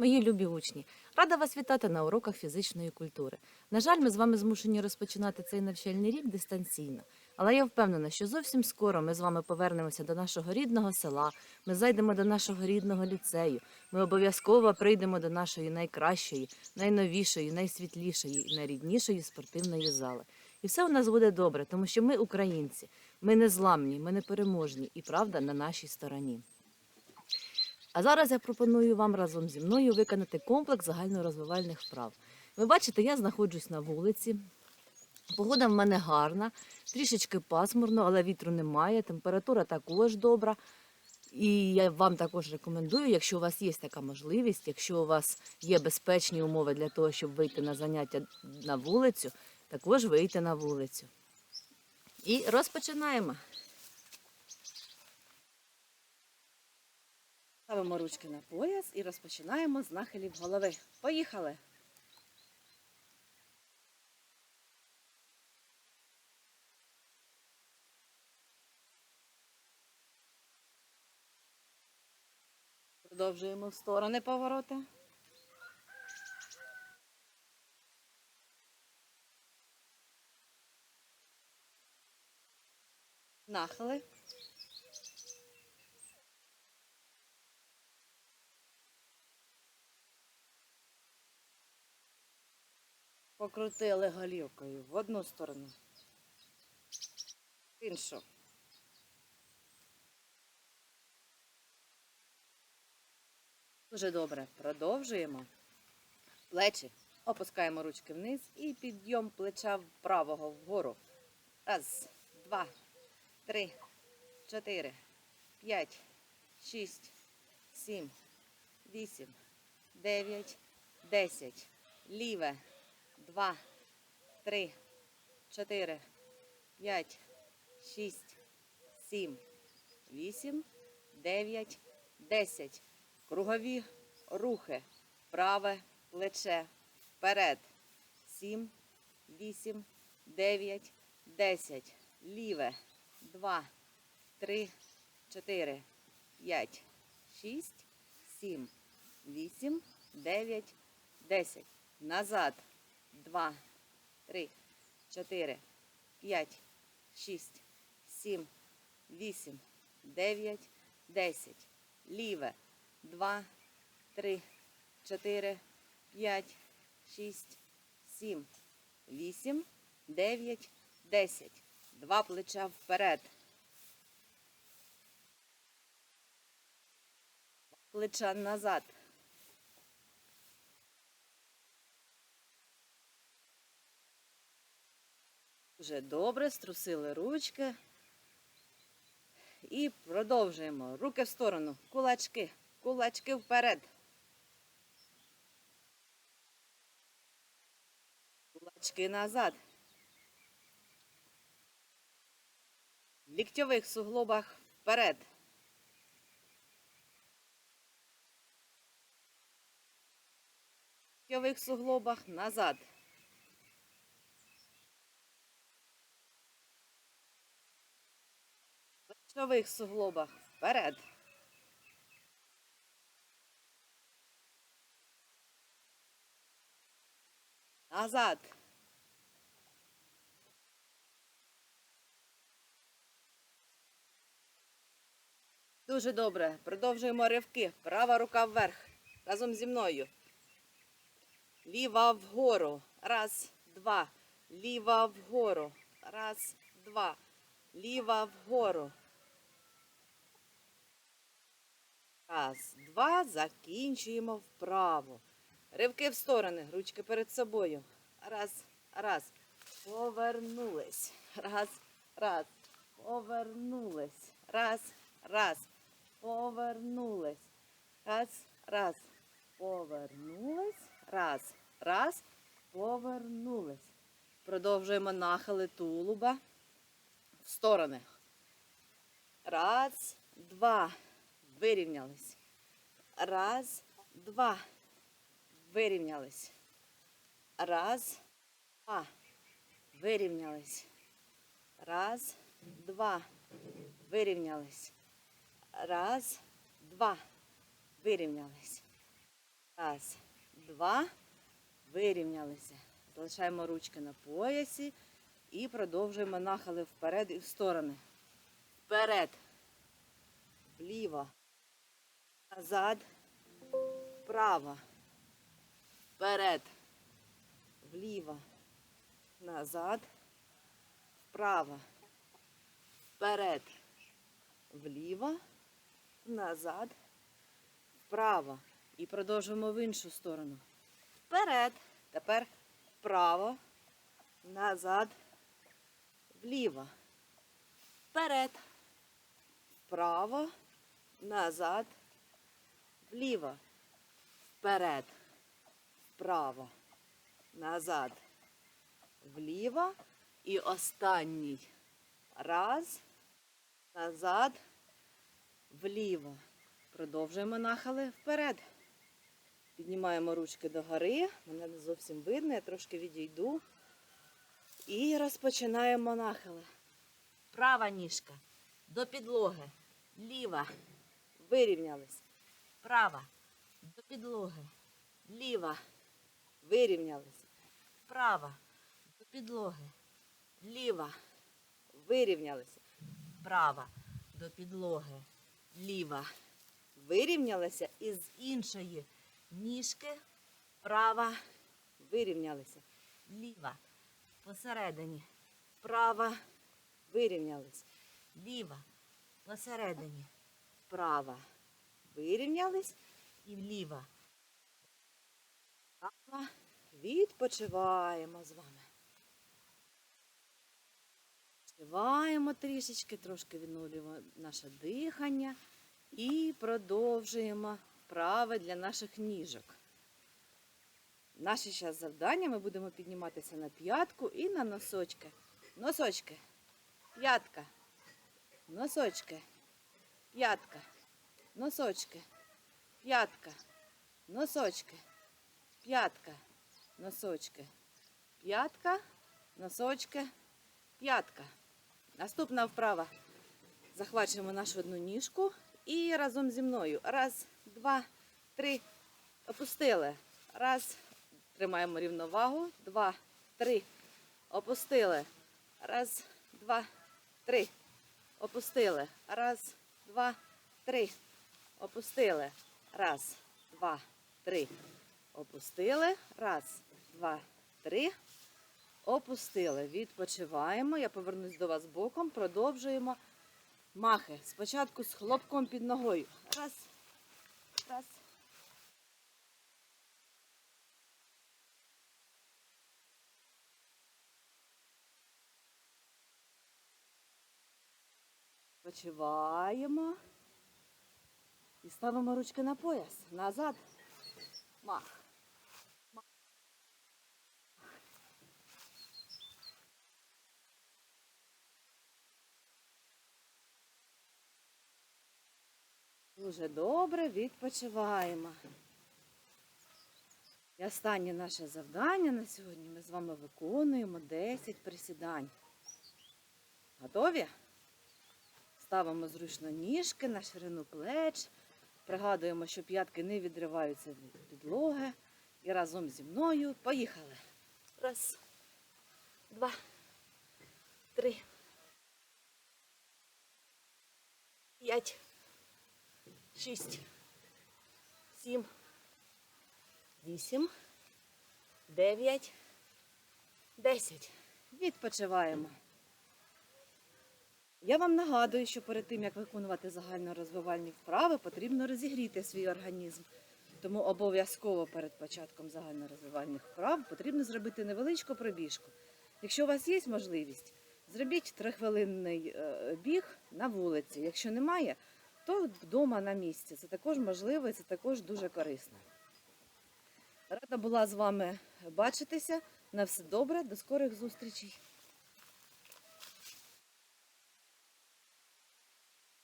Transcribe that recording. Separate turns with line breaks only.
Мої любі учні, рада вас вітати на уроках фізичної культури. На жаль, ми з вами змушені розпочинати цей навчальний рік дистанційно. Але я впевнена, що зовсім скоро ми з вами повернемося до нашого рідного села, ми зайдемо до нашого рідного ліцею. Ми обов'язково прийдемо до нашої найкращої, найновішої, найсвітлішої і найріднішої спортивної зали. І все у нас буде добре, тому що ми українці, ми не зламні, ми не переможні, і правда на нашій стороні. А зараз я пропоную вам разом зі мною виконати комплекс загальнорозвивальних вправ. Ви бачите, я знаходжусь на вулиці. Погода в мене гарна, трішечки пасмурно, але вітру немає, температура також добра. І я вам також рекомендую, якщо у вас є така можливість, якщо у вас є безпечні умови для того, щоб вийти на заняття на вулицю, також вийти на вулицю. І розпочинаємо. Ставимо ручки на пояс і розпочинаємо з нахилів голови. Поїхали! Продовжуємо в сторони повороти. Нахили. Покрутили голівкою в одну сторону. В іншу. Дуже добре. Продовжуємо. Плечі. Опускаємо ручки вниз і підйом плеча правого вгору. Раз, два, три, чотири, п'ять, шість, сім, вісім, дев'ять, десять. Ліве. Два, три, чотири, п'ять, шість, сім, вісім, дев'ять, десять. Кругові рухи. Праве плече. Вперед. Сім, вісім, дев'ять, десять. Ліве. Два, три, чотири, п'ять, шість, сім, вісім, дев'ять, десять. Назад. Два, три, чотири, п'ять, шість, сім, вісім, дев'ять, десять. Ліве. Два, три, чотири, п'ять, шість, сім, вісім, дев'ять, десять. Два плеча вперед. Плеча назад. Вже добре, струсили ручки. І продовжуємо. Руки в сторону. Кулачки. Кулачки вперед. Кулачки назад. В ліктьових суглобах вперед. В ліктьових суглобах назад. В суглобах вперед. Назад. Дуже добре. Продовжуємо ривки. Права рука вверх. Разом зі мною. Ліва вгору. Раз, два. Ліва вгору. Раз, два. Ліва вгору. Раз, два. Закінчуємо вправо. Ривки в сторони, ручки перед собою. Раз, раз. Повернулись. Раз, раз. Повернулись. Раз, раз. Повернулись. Раз, раз. Повернулись. Раз, раз. Повернулись. Продовжуємо нахили тулуба в сторони. Раз, два. Вирівнялись. Раз, два. Вирівнялись. Раз, два. Вирівнялись. Раз, два. Вирівнялись. Раз, два. Вирівнялись. Раз, два. Вирівнялися. Залишаємо ручки на поясі і продовжуємо нахили вперед і в сторони. Вперед. Вліво. Назад. Вправо. Вперед. Вліво. Назад. Вправо. Вперед. Вліво. Назад. Вправо. І продовжуємо в іншу сторону. Вперед. Тепер вправо. Назад. Вліво. Вперед. Вправо. Назад. Вліво. Вперед. Вправо. Назад. Вліво. І останній. Раз. Назад. Вліво. Продовжуємо нахили вперед. Піднімаємо ручки догори. Мене не зовсім видно, я трошки відійду. І розпочинаємо нахили. Права ніжка до підлоги. Ліва. Вирівнялись. Права. До підлоги. Ліва. Вирівнялись. Права. До підлоги. Ліва. Вирівнялися. Права. До підлоги. Ліва. Вирівнялися. І з іншої ніжки. Права. Вирівнялися. Ліва. Посередині. Права. Вирівнялись. Ліва. Посередині. Права. Вирівнялись. І вліва. Права. Відпочиваємо з вами. Відпочиваємо трішечки, трошки відновлюємо наше дихання і продовжуємо вправи для наших ніжок. Наше зараз завдання ми будемо підніматися на п'ятку і на носочки. Носочки. П'ятка. Носочки. П'ятка. Носочки. П'ятка. Носочки. П'ятка. Носочки. П'ятка. Носочки. П'ятка. Наступна вправа. Захвачуємо нашу одну ніжку і разом зі мною. Раз, два, три. Опустили. Раз. Тримаємо рівновагу. Два, три. Опустили. Раз, два, три. Опустили. Раз, два, три. Опустили. Раз, два, три. Опустили. Раз, два, три. Опустили. Відпочиваємо. Я повернусь до вас боком. Продовжуємо махи. Спочатку з хлопком під ногою. Раз. Раз. Почиваємо. І ставимо ручки на пояс. Назад. Мах. Мах. Дуже добре відпочиваємо. І останнє наше завдання на сьогодні ми з вами виконуємо 10 присідань. Готові? Ставимо зручно ніжки на ширину плеч. Пригадуємо, що п'ятки не відриваються від підлоги. І разом зі мною поїхали. Раз, два, три, п'ять, шість, сім, вісім, дев'ять, десять. Відпочиваємо. Я вам нагадую, що перед тим, як виконувати загальнорозвивальні вправи, потрібно розігріти свій організм. Тому обов'язково перед початком загальнорозвивальних вправ потрібно зробити невеличку пробіжку. Якщо у вас є можливість, зробіть трихвилинний е, біг на вулиці. Якщо немає, то вдома на місці. Це також можливо і це також дуже корисно. Рада була з вами бачитися. На все добре, до скорих зустрічей!